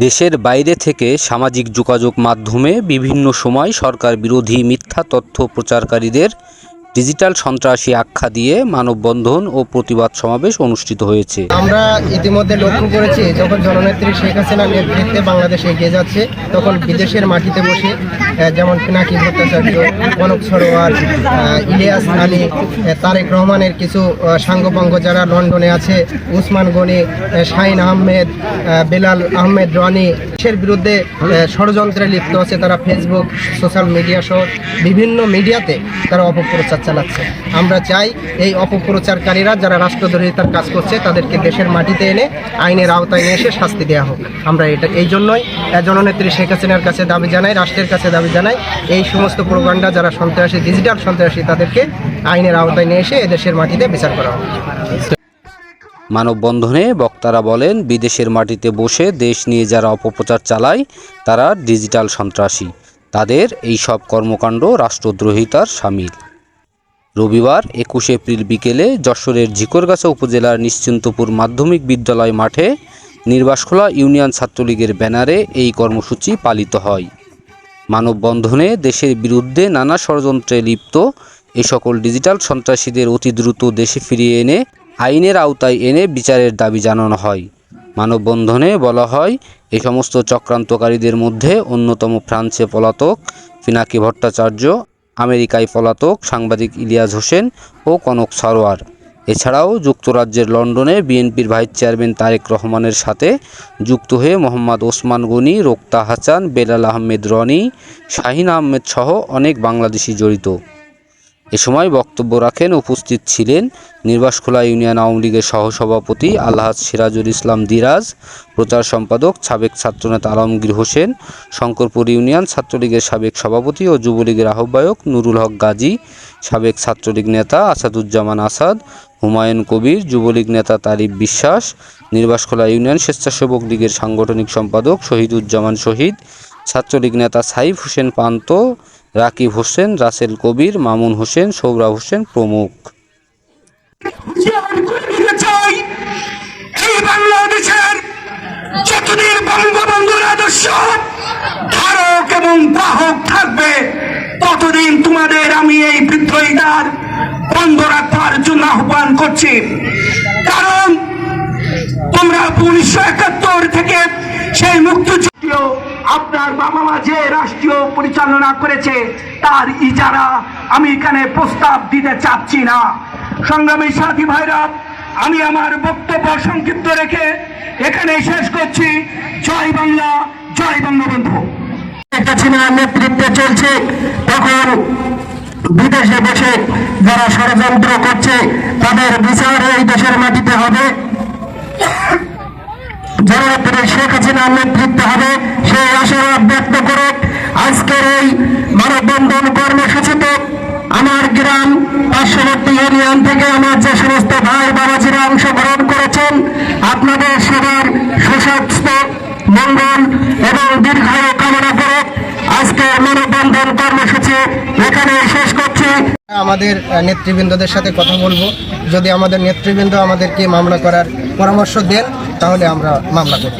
দেশের বাইরে থেকে সামাজিক যোগাযোগ মাধ্যমে বিভিন্ন সময় সরকার বিরোধী মিথ্যা তথ্য প্রচারকারীদের ডিজিটাল সন্ত্রাসী আখ্যা দিয়ে মানববন্ধন ও প্রতিবাদ সমাবেশ অনুষ্ঠিত হয়েছে। আমরা ইতিমধ্যে লক্ষ্য করেছি, যখন জননেত্রী শেখ হাসিনার নেতৃত্বে বাংলাদেশ এগিয়ে যাচ্ছে, তখন বিদেশের মাটিতে বসে যেমন পিনাকি ভট্টাচার্য, কনক সরোয়ার ইলিয়াস আলী তারেক রহমানের কিছু সাঙ্গপাঙ্গ যারা লন্ডনে আছে, উসমান গনি শাহিন আহমেদ বেলাল আহমেদ রনি দেশের বিরুদ্ধে ষড়যন্ত্রে লিপ্ত আছে তারা ফেসবুক সোশ্যাল মিডিয়া সহ বিভিন্ন মিডিয়াতে তারা অপপ্রচার চালাচ্ছে। আমরা চাই এই অপপ্রচারকারীরা যারা রাষ্ট্রদ্রোহিতার কাজ করছে, তাদেরকে দেশের মাটিতে এনে আইনের আওতায় নিয়ে এসে শাস্তি দেওয়া হোক। আমরা এটা, এই জন্যই জননেত্রী শেখ হাসিনার কাছে দাবি জানাই, রাষ্ট্রের কাছে দাবি জানাই, এই সমস্ত প্রোগ্রামটা যারা সন্ত্রাসী, ডিজিটাল সন্ত্রাসী, তাদেরকে আইনের আওতায় নিয়ে এসে এদেশের মাটিতে বিচার করা হবে মানববন্ধনে বক্তারা বলেন, বিদেশের মাটিতে বসে দেশ নিয়ে যারা অপপ্রচার চালায়, তারা ডিজিটাল সন্ত্রাসী। তাদের এই সব কর্মকাণ্ড রাষ্ট্রদ্রোহিতার সামিল। রবিবার একুশ এপ্রিল বিকেলে যশোরের ঝিকরগাছা উপজেলার নিশ্চিন্তপুর মাধ্যমিক বিদ্যালয় মাঠে নির্বাসখোলা ইউনিয়ন ছাত্রলীগের ব্যানারে এই কর্মসূচি পালিত হয়। মানববন্ধনে দেশের বিরুদ্ধে নানা ষড়যন্ত্রে লিপ্ত এ সকল ডিজিটাল সন্ত্রাসীদের অতি দ্রুত দেশে ফিরিয়ে এনে, আইনের আওতায় এনে বিচারের দাবি জানানো হয়। মানববন্ধনে বলা হয় এই সমস্ত চক্রান্তকারীদের মধ্যে অন্যতম ফ্রান্সে পলাতক পিনাকি ভট্টাচার্য আমেরিকায় পলাতক সাংবাদিক ইলিয়াস হোসেন ও কনক সারোয়ার। এছাড়াও যুক্তরাজ্যের লন্ডনে বিএনপির ভাইস চেয়ারম্যান তারেক রহমানের সাথে যুক্ত হয়ে মোহাম্মদ ওসমান গনি, রোক্তা হাসান, বেলাল আহমেদ রনি, শাহিন আহমেদ সহ অনেক বাংলাদেশি জড়িত। এ সময় বক্তব্য রাখেন, উপস্থিত ছিলেন নির্বাসখোলা ইউনিয়ন আওয়ামী লীগের সহসভাপতি আলহাজ সিরাজুল ইসলাম দিরাজ, প্রচার সম্পাদক সাবেক ছাত্রনেতা আলমগীর হোসেন, শঙ্করপুর ইউনিয়ন ছাত্রলীগের সাবেক সভাপতি ও যুবলীগের আহ্বায়ক নুরুল হক গাজী, সাবেক ছাত্রলীগ নেতা আসাদুজ্জামান আসাদ, হুমায়ুন কবির, যুবলীগ নেতা তারিফ বিশ্বাস, নির্বাসখোলা ইউনিয়ন স্বেচ্ছাসেবক লীগের সাংগঠনিক সম্পাদক শহীদুজ্জামান শহীদ, ছাত্রলীগ নেতা সাইফ হোসেন পান্ত রাকিব হোসেন, রাসেল কবির, মামুন হোসেন, সৌরভ হোসেন প্রমুখ। ধারক এবং বাহক থাকবে, ততদিন তোমাদের আমি এই বিদ্রোহিতার বন্ধ রাখবার জন্য আহ্বান করছি। কারণ তোমরা উনিশশো একাত্তর থেকে সেই মুক্তিযুদ্ধ আপনার বাবা মা যে রাষ্ট্রীয় পরিচালনা করেছে, তার ইজারা আমি এখানে প্রস্তাব দিতে চাচ্ছি না। সংগ্রামী সাথী ভাইরা, আমি আমার বক্তব্য সংক্ষিপ্ত রেখে এখানে শেষ করছি। জয় বাংলা, জয় বঙ্গবন্ধু। নেতৃত্বে চলছে, তখন বিদেশে বসে যারা ষড়যন্ত্র করছে, তাদের বিচার এই দেশের মাটিতে হবে। জননেত্রী শেখ হাসিনার নেতৃত্বে হবে, সেই আশাবাদ ব্যক্ত করে আজকের এই মানববন্ধন কর্মসূচিতে আমার গ্রাম পার্শ্ববর্তী ইউনিয়ন থেকে আমার যে সমস্ত ভাই বাবাজিরা অংশগ্রহণ করেছেন, আপনাদের সবার সুস্বাস্থ্য, মঙ্গল এবং দীর্ঘায়ু কামনা করে আজকে মানববন্ধন কর্মসূচি এখানে শেষ করছি। আমাদের নেতৃবৃন্দদের সাথে কথা বলব। যদি আমাদের নেতৃবৃন্দ আমাদেরকে মামলা করার পরামর্শ দেন, তাহলে আমরা মামলা করব।